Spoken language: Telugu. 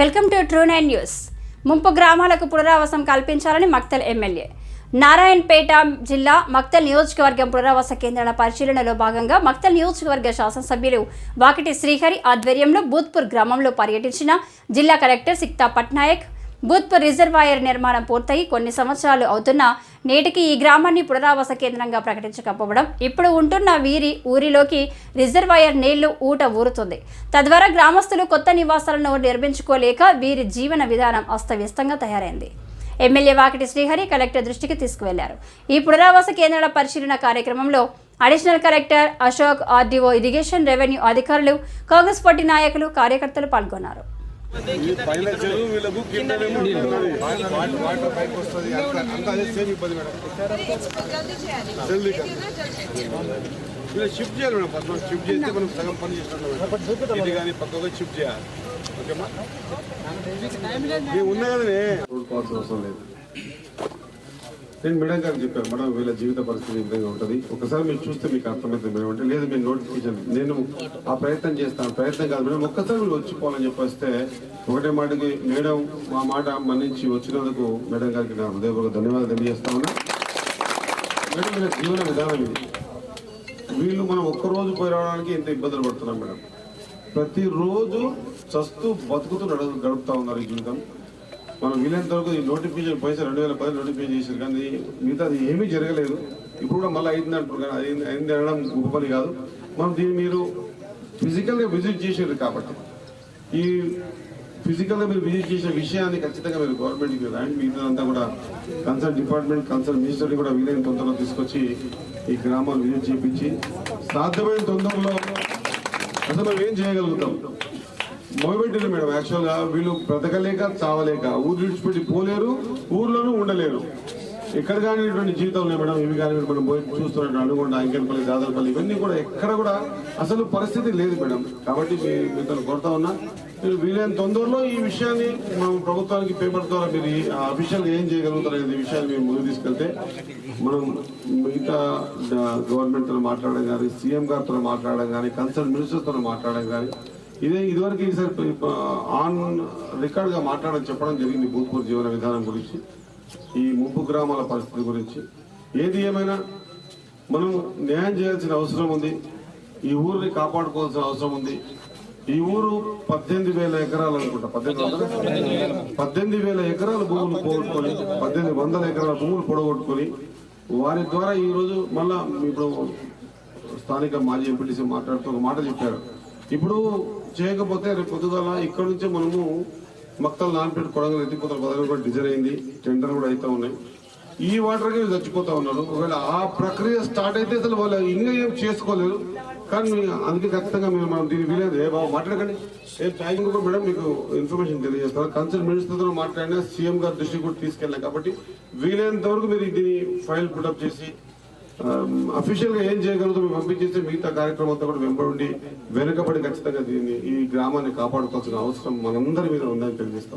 Welcome to True Nine News. ముంపు గ్రామాలకు పునరావాసం కల్పించాలని మక్తల్ ఎమ్మెల్యే. నారాయణపేట జిల్లా మక్తల్ నియోజకవర్గం పునరావాస కేంద్రాల పరిశీలనలో భాగంగా మక్తల్ నియోజకవర్గ శాసనసభ్యులు వాకిటి శ్రీహరి ఆధ్వర్యంలో బూత్పూర్ గ్రామంలో పర్యటించిన జిల్లా కలెక్టర్ సిక్తా పట్నాయక్ బూత్పూర్ రిజర్వాయర్ నిర్మాణం పూర్తయి కొన్ని సంవత్సరాలు అవుతున్నా నేటికి ఈ గ్రామాన్ని పునరావాస కేంద్రంగా ప్రకటించకపోవడం ఇప్పుడు ఉంటున్న వీరి ఊరిలోకి రిజర్వాయర్ నీళ్ళు ఊట ఊరుతుంది. తద్వారా గ్రామస్తులు కొత్త నివాసాలను నిర్మించుకోలేక వీరి జీవన విధానం అస్తవ్యస్తంగా తయారైంది. ఎమ్మెల్యే వాకిటి శ్రీహరి కలెక్టర్ దృష్టికి తీసుకువెళ్ళారు. ఈ పునరావాస కేంద్రాల పరిశీలన కార్యక్రమంలో additional collector Ashok RDO irrigation revenue అధికారులు కాంగ్రెస్ పార్టీ నాయకులు కార్యకర్తలు పాల్గొన్నారు. పైన చెరువు వీళ్ళకు కిందనేమో వాటర్ పైకి వస్తుంది అదే సేమ్ ఇబ్బంది మేడం జల్దీ వీళ్ళు షిఫ్ట్ చేయాలి మేడం ఫస్ట్ షిఫ్ట్ చేస్తే మనం సగం పని ఇది కానీ పక్కగా షిఫ్ట్ చేయాలి ఓకేమా మేము ఉన్నా రోడ్ పాస్ అవసరం లేదు. నేను మేడం గారికి చెప్పాను మేడం వీళ్ళ జీవిత పరిస్థితి ఈ విధంగా ఉంటుంది. ఒకసారి మీరు చూస్తే మీకు అర్థమవుతుంది మేడం అంటే లేదు మీరు నోటిఫికేషన్ నేను ఆ ప్రయత్నం చేస్తాను ప్రయత్నం కాదు మేడం ఒక్కసారి మీరు వచ్చిపోవాలని చెప్పేస్తే ఒకటే మాటకి మేడం మా మాట మన్నించి వచ్చినందుకు మేడం గారికి నా హృదయపూర్వక ధన్యవాదాలు తెలియజేస్తా ఉన్నా. మేడం వీళ్ళ జీవన విధానం ఇది. వీళ్ళు మనం ఒక్కరోజు పోయి రావడానికి ఇంత ఇబ్బందులు పడుతున్నాం మేడం. ప్రతిరోజు చస్తూ బతుకుతూ నడు గడుపుతా ఉన్నారు ఈ జీవితం. మనం వీలైనంత వరకు ఈ నోటిఫికేషన్ పైసలు రెండు వేల పది నోటిఫికేషన్ చేశారు. కానీ మిగతా అది ఏమీ జరగలేదు. ఇప్పుడు కూడా మళ్ళీ అయింది అంటారు కానీ అయింది అయింది అనడం గొప్ప పని కాదు. మనం దీన్ని మీరు ఫిజికల్గా విజిట్ చేసారు కాబట్టి ఈ ఫిజికల్గా మీరు విజిట్ చేసిన విషయాన్ని ఖచ్చితంగా మీరు గవర్నమెంట్కి ర్యాంక్ మిగతాదంతా కూడా కన్సర్న్ డిపార్ట్మెంట్ కన్సర్న్ మినిస్టర్ని కూడా వీలైన తొందరలో తీసుకొచ్చి ఈ గ్రామాలు విజిట్ చేయించి సాధ్యమైన తొందరలో అసలు మనం ఏం చేయగలుగుతాం? మొదలుపెట్టింది మేడం. యాక్చువల్గా వీళ్ళు బ్రతకలేక చావలేక ఊరు విడిచిపెట్టి పోలేరు ఊర్లోనూ ఉండలేరు. ఎక్కడ కానీ ఇటువంటి జీవితం మేడం? ఇవి కానీ మనం పోయి చూస్తున్నట్టు అనుకోండి అంకెన్పల్లి దాదాపల్లి ఇవన్నీ కూడా ఎక్కడ కూడా అసలు పరిస్థితి లేదు మేడం. కాబట్టి మీ మీతో కోరుతా ఉన్నా మీరు వీలైన తొందరలో ఈ విషయాన్ని మనం ప్రభుత్వానికి పేపర్ ద్వారా మీరు అఫీషియల్ ఏం చేయగలుగుతారు అనేది విషయాన్ని మేము ముందు తీసుకెళ్తే మనం మిగతా గవర్నమెంట్తో మాట్లాడడం కానీ సీఎం గారితో మాట్లాడడం కానీ కన్సర్న్ మినిస్టర్తో మాట్లాడడం కానీ ఇదే ఇదివరకు ఈసారి ఆన్ రికార్డ్గా మాట్లాడడం మాట్లాడని చెప్పడం జరిగింది భూపూర్ జీవన విధానం గురించి ఈ ముంపు గ్రామాల పరిస్థితి గురించి. ఏది ఏమైనా మనం న్యాయం చేయాల్సిన అవసరం ఉంది ఈ ఊరిని కాపాడుకోవాల్సిన అవసరం ఉంది. ఈ ఊరు పద్దెనిమిది వేల ఎకరాలు అనుకుంటా పద్దెనిమిది పద్దెనిమిది వేల ఎకరాల భూములు పోగొట్టుకొని పద్దెనిమిది వందల ఎకరాల భూములు పొడగొట్టుకొని వారి ద్వారా ఈరోజు మళ్ళా ఇప్పుడు స్థానిక మాజీ ఎంపీటీసీ మాట్లాడుతూ ఒక మాట చెప్పారు. ఇప్పుడు చేయకపోతే రేపు పొద్దుగల ఇక్కడ నుంచే మనము మక్తలు నానపెట్టి కొడంగల్ ఎత్తిపోతల పదవి కూడా డిజైన్ అయింది. టెండర్ కూడా అయితే ఉన్నాయి. ఈ వాటర్కి చచ్చిపోతా ఉన్నారు. ఒకవేళ ఆ ప్రక్రియ స్టార్ట్ అయితే అసలు వాళ్ళు ఇంకా ఏం చేసుకోలేరు. కానీ అందుకే ఖచ్చితంగా మీరు మనం దీన్ని వీలేదు ఏ బాబు మాట్లాడకండి. ఏ టైం కూడా మేడం మీకు ఇన్ఫర్మేషన్ తెలియజేస్తారు కన్సల్ట్ మినిస్టర్తో మాట్లాడినా సీఎం గారి దృష్టికి కూడా తీసుకెళ్ళాం. కాబట్టి వీలైనంత వరకు మీరు దీన్ని ఫైల్ పుటప్ చేసి Um, అఫీషియల్గా ఏం చేయగలుగుతాం పంపించేస్తే మిగతా కార్యక్రమం అంతా కూడా వెంబడి వెనుకబడి ఖచ్చితంగా దీన్ని ఈ గ్రామాన్ని కాపాడుకోవాల్సిన అవసరం మనందరి మీద ఉందని తెలియజేస్తా